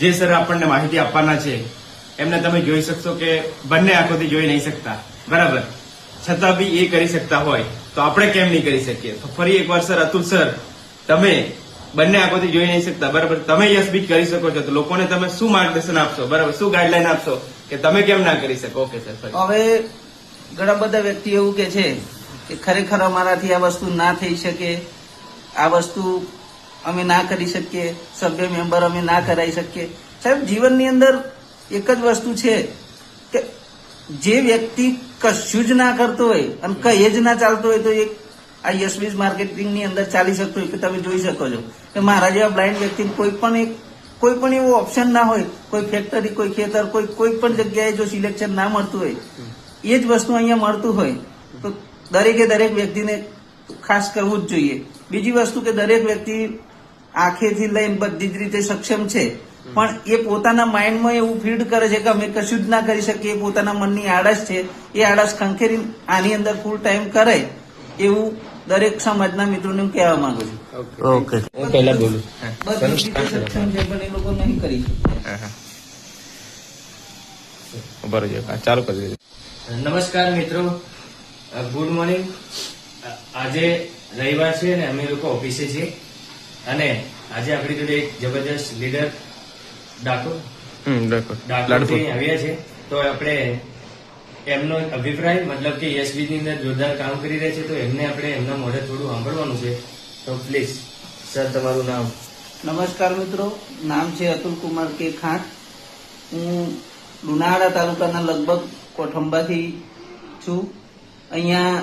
જે સર આપણને માહિતી આપવાના છે, એમને તમે જોઈ શકશો કે બંને આંખોથી જોઈ નહીં શકતા. બરાબર? છતાં બી એ કરી શકતા હોય, તો આપણે કેમ નહીં કરી શકીએ? તો ફરી એકવાર સર, અતુલ સર, તમે બંને આંખોથી જોઈ નહીં શકતા, બરાબર? તમે યસ બી કરી શકો છો, તો લોકોને તમે શું માર્ગદર્શન આપશો? બરાબર? શું ગાઈડલાઈન આપશો કે તમે કેમ ના કરી શકો? Okay, sir. હવે ઘણા બધા વ્યક્તિ એવું કે છે કે ખરેખર અમારાથી આ વસ્તુ ના થઈ શકે. આ વસ્તુ અમે ના કરી શકીએ, સભ્ય મેમ્બર અમે ના કરાવી શકીએ. સાહેબ, જીવનની અંદર એક જ વસ્તુ છે કે જે વ્યક્તિ કશું જ ના કરતો હોય અને કઈ જ ના ચાલતો હોય તો એક આ યશવીજ માર્કેટિંગની અંદર ચાલી શકતો હોય કે તમે જોઈ શકો છો. કે મારા જેવા બ્લાઇન્ડ વ્યક્તિને કોઈ પણ એક, કોઈ પણ એવો ઓપ્શન ના હોય, કોઈ ફેક્ટરી કોઈ ખેતર, કોઈ કોઈ પણ જગ્યાએ જો સિલેક્શન ના મળતું હોય, એ જ વસ્તુ અહીંયા મળતું હોય, તો દરેકે દરેક વ્યક્તિને ખાસ કરવું જ જોઈએ. બીજી વસ્તુ કે દરેક વ્યક્તિ આંખેથી લઈને બધી જ રીતે સક્ષમ છે. પણ એ પોતાના માઇન્ડમાં એવું ફીડ કરે છે કે અમે કશું જ ના કરી શકીએ એ પોતાના મનની આળસ છે એ આળસ ખંખેરી આની અંદર ફૂલ ટાઈમ કરે એવું દરેક સમાજના મિત્રોને હું કહેવા માંગુ છું. ઓકે હું પહેલા બોલું. બધી રીતે સક્ષમ છે પણ એ લોકો નહીં કરી હા, ચાલુ કરી દેજો. નમસ્કાર મિત્રો. ગુડ મોર્નિંગ આજે રવિવાર છે અને અમે લોકો ઓફિસે છીએ. અને આજે આપણી જોડે એક જબરજસ્ત લીડર ડાકોર. ડાકોરથી આવ્યા છે. તો આપણે એમનો અભિપ્રાય મતલબ કે યશબીજની અંદર જોરદાર કામ કરી રહ્યા છે તો એમને આપણે એમના મોઢે થોડું સાંભળવાનું છે. તો પ્લીઝ સર તમારું નામ. નમસ્કાર મિત્રો નામ છે અતુલ કુમાર કે ખાંટ હું લુણાવાડા તાલુકાના લગભગ કોઠંબાથી છું. અહીંયા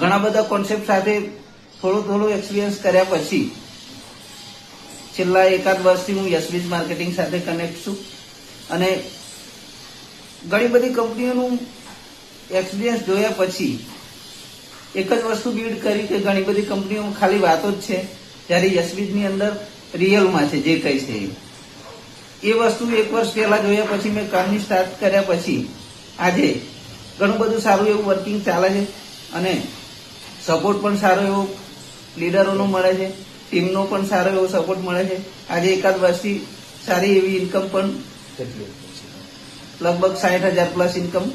ઘણા બધા કોન્સેપ્ટ સાથે થોડું થોડું એક્સપિરિયન્સ કર્યા પછી, છેલ્લા એકાદ વર્ષથી હું યશવીજ માર્કેટિંગ સાથે કનેક્ટ છું અને ઘણી બધી કંપનીઓનું એક્સપિરિયન્સ જોયા પછી, એક જ વસ્તુ બીડ કરી કે ઘણી બધી કંપનીઓ ખાલી વાતો જ છે, જ્યારે યશવીજની અંદર રિયલમાં છે, જે કઈ છે. એ વસ્તુ એક વર્ષ પહેલા જોયા પછી મેં કામની સ્ટાર્ટ કર્યા પછી, આજે ઘણું બધું સારું એવું વર્કિંગ ચાલે છે અને સપોર્ટ પણ સારો એવો લીડરોનો મળે છે ટીમનો પણ સારો એવો સપોર્ટ મળે છે. આજે એકાદ વર્ષથી સારી એવી ઇન્કમ પણ લગભગ સાઠ હજાર પ્લસ ઇન્કમ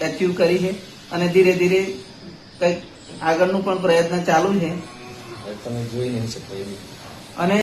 એચીવ કરી છે અને ધીરે ધીરે કંઈક આગળનું પણ પ્રયત્ન ચાલુ છે. તમે જોઈ નહીં શકો અને